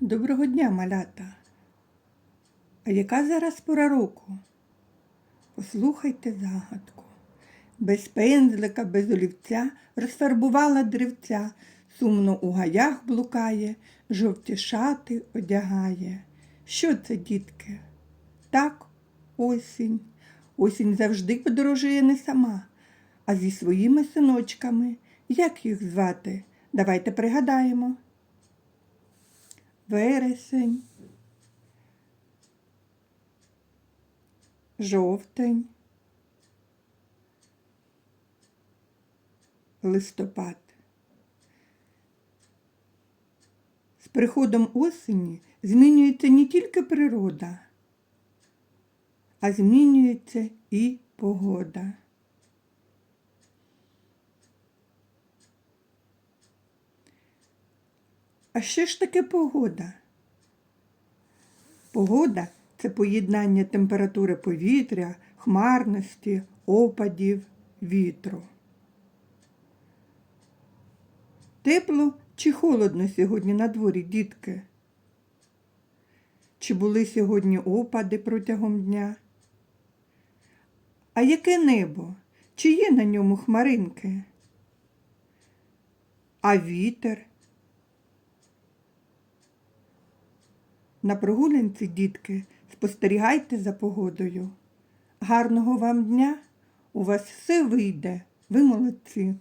Доброго дня, малята. А яка зараз пора року? Послухайте загадку. Без пензлика, без олівця розфарбувала древця, сумно у гаях блукає, жовті шати одягає. Що це, дітки? Так, осінь. Осінь завжди подорожує не сама, а зі своїми синочками. Як їх звати? Давайте пригадаємо. Вересень, жовтень, листопад. З приходом осені змінюється не тільки природа, а змінюється і погода. А що ж таке погода? Погода це поєднання температури повітря, хмарності, опадів, вітру. Тепло чи холодно сьогодні на дворі, дітки? Чи були сьогодні опади протягом дня? А яке небо? Чи є на ньому хмаринки? А вітер? На прогулянці, дітки, спостерігайте за погодою. Гарного вам дня! У вас все вийде. Ви молодці!